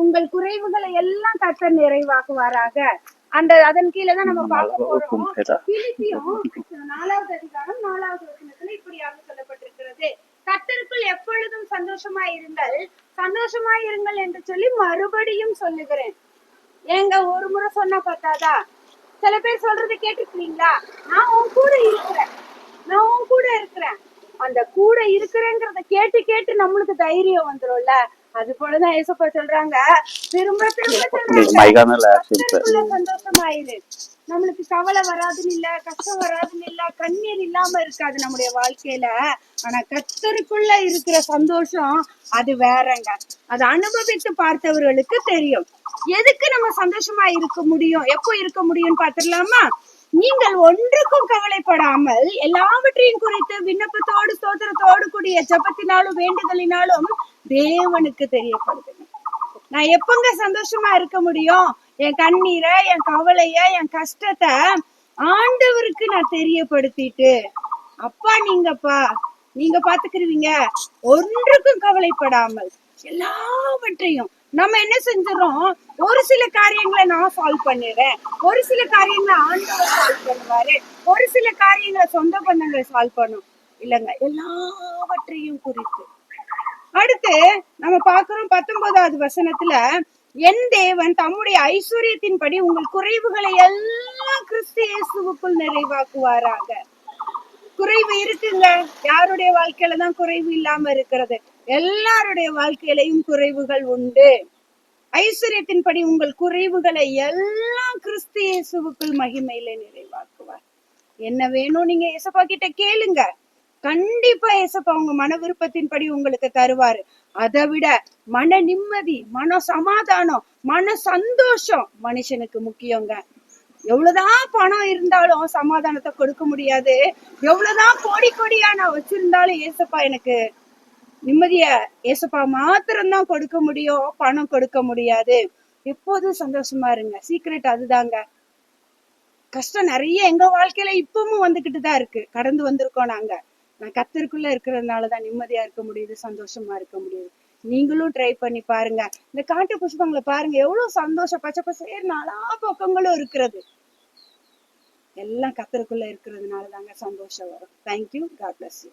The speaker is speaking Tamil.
உங்கள் குறைவுகளை எல்லாம் கர்த்தர் நிறைவாக்குவாராக. அந்த அதன் கீழே தான் நம்ம பார்க்க போறோம். பிலிப்பியும் நாலாவது அதிகாரம் நாலாவது வசனத்துல இப்படியாக சொல்லப்பட்டிருக்கிறது. கர்த்தருக்குள் எப்பொழுதும் சந்தோஷமாய் இருங்கள். சந்தோஷமாய் இருங்கள் என்று சொல்லி மறுபடியும் சொல்லுகிறேன். ஏங்க ஒரு முறை சொன்னா பார்த்தாதா சில பேர் சொல்றதை கேட்டுக்கிறீங்களா நான் உன் கூட இருக்கிறேன். நான் உன் கூட இருக்கிறேன். அந்த கூட இருக்கிறேங்கிறத கேட்டு கேட்டு நம்மளுக்கு தைரியம் வந்துரும்ல. அது போலதான் ஏசப்பா சொல்றாங்க. திரும்ப திரும்ப சந்தோஷமாயிரு. நம்மளுக்கு கவலை வராதுன்னு இல்ல கஷ்டம் வராதுன்னு இல்ல கண்ணீர் இல்லாம இருக்காது நம்முடைய வாழ்க்கையில. ஆனா கர்த்தருக்குள்ள இருக்கிற சந்தோஷம் அது வேறங்க. அதை அனுபவித்து பார்த்தவர்களுக்கு தெரியும். எதுக்கு நம்ம சந்தோஷமா இருக்க முடியும்? எப்போ இருக்க முடியும்னு பாத்துடலாமா நீங்கள் ஒன்றுக்கும் கவலைப்படாமல் எல்லாவற்றையும் குறித்து விண்ணப்பத்தோடு ஸ்தோத்திரத்தோடு கூடிய ஜெபத்தினாலும் வேண்டுதலினாலும் தேவனுக்கு தெரியப்படுது. நான் எப்பங்க சந்தோஷமா இருக்க முடியும்? என் கண்ணீரை என் கவலைய என் கஷ்டத்தை ஆண்டவருக்கு நான் தெரியப்படுத்திட்டு அப்பா நீங்கப்பா நீங்க பாத்துக்கிருவீங்க. ஒன்றுக்கும் கவலைப்படாமல் எல்லாவற்றையும் நம்ம என்ன செஞ்சிடறோம்? ஒரு சில காரியங்களை நான் சால்வ் பண்ணிடுறேன் ஒரு சில காரியங்களை ஆண்டவர் சால்வ் பண்ணுவாரு. ஒரு சில காரியங்களை சொந்த பந்தங்களை சால்வ் பண்ணும். இல்லைங்க எல்லாவற்றையும் குறித்து. அடுத்து நம்ம பார்க்கிறோம் பத்தொன்பதாவது வசனத்துல என் தேவன் தம்முடைய ஐஸ்வர்யத்தின்படி உங்கள் குறைவுகளை எல்லாம் கிறிஸ்து இயேசுவுக்குள் நிறைவாக்குவாராக. குறைவு இருக்குங்க. யாருடைய வாழ்க்கையில தான் குறைவு இல்லாம இருக்கிறது? எல்லாருடைய வாழ்க்கையிலையும் குறைவுகள் உண்டு. ஐஸ்வர்யத்தின்படி உங்கள் குறைவுகளை எல்லாம் கிறிஸ்து இயேசுவுக்குள் மகிமையில நிறைவாக்குவார். என்ன வேணும் நீங்க? இசப்பா கிட்ட கேளுங்க. கண்டிப்பா ஏசப்பா உங்க மன விருப்பத்தின்படி உங்களுக்கு தருவாரு. அதை விட மன நிம்மதி மன சமாதானம் மன சந்தோஷம் மனுஷனுக்கு முக்கியங்க. எவ்வளவுதான் பணம் இருந்தாலும் சமாதானத்தை கொடுக்க முடியாது. எவ்வளவுதான் கோடி கோடியா நான் வச்சிருந்தாலும் ஏசப்பா எனக்கு நிம்மதிய ஏசப்பா மாத்திரம்தான் கொடுக்க முடியும் பணம் கொடுக்க முடியாது. எப்போதும் சந்தோஷமா இருங்க. சீக்ரெட் அதுதாங்க. கஷ்டம் நிறைய எங்க வாழ்க்கையில இப்பவும் வந்துகிட்டு தான் இருக்கு. கடந்து வந்திருக்கோம் நாங்க. நான் கத்தருக்குள்ள இருக்கிறதுனாலதான் நிம்மதியா இருக்க முடியுது சந்தோஷமா இருக்க முடியுது. நீங்களும் ட்ரை பண்ணி பாருங்க. இந்த காட்டு புஷ்பங்களை பாருங்க. எவ்வளவு சந்தோஷம். பச்சை பசேர் நாலா பக்கங்களும் இருக்கிறது. எல்லாம் கத்தருக்குள்ள இருக்கிறதுனால தாங்க சந்தோஷம் வரும். Thank you God bless you